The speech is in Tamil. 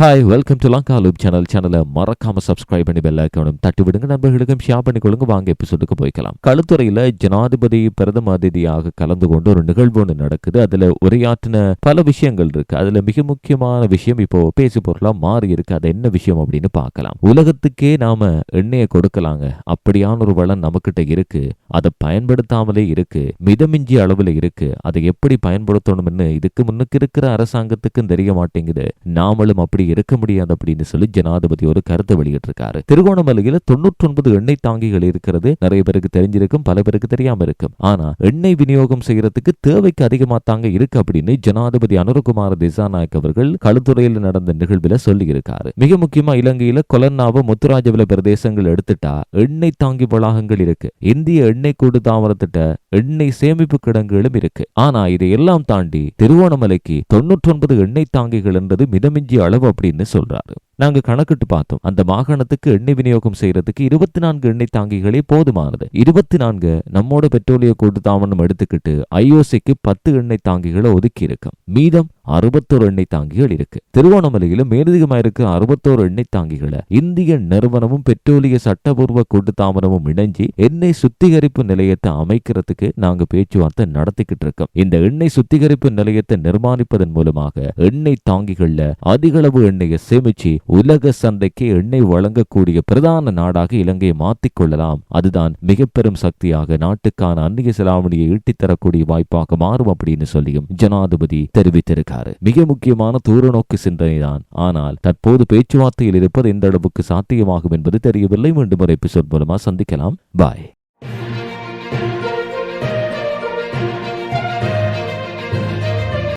Hi welcome to Lanka loop channel சேனலை மறக்காம சப்ஸ்கிரைப் பண்ணி பெல் ஐக்கானும் தட்டி விடுங்க. நண்பர்களுக்கும் ஷேர் பண்ணி கொடுங்க. வாங்க எபிசோடுக்கு போய்க்கலாம். களுத்துறையில ஜனாதிபதி பிரதம அதிதியாக கலந்து கொண்டு ஒரு நிகழ்வு ஒன்று நடக்குது. அதுல உரையாற்றின பல விஷயங்கள் இருக்கு. அதுல மிக முக்கியமான விஷயம் இப்போ பேசு பொருளா மாறி இருக்கு. அது என்ன விஷயம் அப்படின்னு பார்க்கலாம். உலகத்துக்கே நாம எண்ணெயை கொடுக்கலாங்க. அப்படியான ஒரு வளம் நம்மக்கிட்ட இருக்கு. அதை பயன்படுத்தாமலே இருக்கு. மிதமிஞ்சிய அளவுல இருக்கு. அதை எப்படி பயன்படுத்தணும்னு இதுக்கு முன்னுக்கு இருக்கிற அரசாங்கத்துக்கும் தெரிய மாட்டேங்குது. நாமளும் அப்படி இருக்க முடியாது அப்படின்னு சொல்லி ஜனாதிபதி ஒரு கருத்தை வெளியிட்டிருக்காரு. திருகோணமலையில தொண்ணூற்றி ஒன்பது எண்ணெய் தாங்கிகள் இருக்கிறது. நிறைய பேருக்கு தெரிஞ்சிருக்கும் பல பேருக்கு தெரியாம இருக்கும். ஆனா எண்ணெய் விநியோகம் செய்யறதுக்கு தேவைக்கு அதிகமா தாங்க இருக்கு அப்படின்னு ஜனாதிபதி அனுரகுமார திசாநாயக் அவர்கள் களுத்துறையில் நடந்த நிகழ்வுல சொல்லி இருக்காரு மிக முக்கியமா இலங்கையில கொலன்னாவ முத்துராஜவில பிரதேசங்கள் எடுத்துட்டா எண்ணெய் தாங்கி வளாகங்கள் இருக்கு. இந்திய எண்ணெய் கூடு தாவரத்திட்ட எண்ணெய் சேமிப்பு கிடங்குகளும் இருக்கு. ஆனா இதையெல்லாம் தாண்டி திருவோணமலைக்கு தொண்ணூற்றி ஒன்பது எண்ணெய் தாங்கிகள் என்றது மிதமிஞ்சிய அளவு அப்படின்னு சொல்கிறாரு நாங்க கணக்கிட்டு பார்த்தோம். அந்த மாகாணத்துக்கு எண்ணெய் விநியோகம் செய்யறதுக்கு இருபத்தி நான்கு எண்ணெய் தாங்கிகளே போதுமானது. இருபத்தி நான்கு நம்மோட பெட்ரோலிய கூட்டு தாமனம் எடுத்துக்கிட்டு ஐஓசிக்கு பத்து எண்ணெய் தாங்கிகளை ஒதுக்கி இருக்கும். மீதம் அறுபத்தோரு எண்ணெய் தாங்கிகள் இருக்கு. திருவோணமலையில மேலதிகமா இருக்க அறுபத்தோரு எண்ணெய் தாங்கிகளை. இந்திய நிறுவனமும் பெட்ரோலிய சட்டபூர்வ கூட்டு தாமனமும் இணைஞ்சி எண்ணெய் சுத்திகரிப்பு நிலையத்தை அமைக்கிறதுக்கு நாங்க பேச்சுவார்த்தை நடத்திக்கிட்டு இருக்கோம். இந்த எண்ணெய் சுத்திகரிப்பு நிலையத்தை நிர்மாணிப்பதன் மூலமாக எண்ணெய் தாங்கிகள்ல அதிகளவு எண்ணெயை சேமிச்சு உலக சந்தைக்கு எண்ணெய் வழங்கக்கூடிய பிரதான நாடாக இலங்கையை மாத்திக் கொள்ளலாம். அதுதான் மிக பெரும் சக்தியாக நாட்டுக்கான அந்நிய செலாவணியை ஈட்டித் தரக்கூடிய வாய்ப்பாக மாறும் அப்படின்னு சொல்லியும் ஜனாதிபதி தெரிவித்திருக்காரு. மிக முக்கியமான தூரநோக்கு சிந்தனைதான். ஆனால் தற்போது பேச்சுவார்த்தையில் இருப்பது எந்த அளவுக்கு சாத்தியமாகும் என்பது தெரியவில்லை. மீண்டும் ஒரு எபிசோட் மூலமா சந்திக்கலாம். பாய்.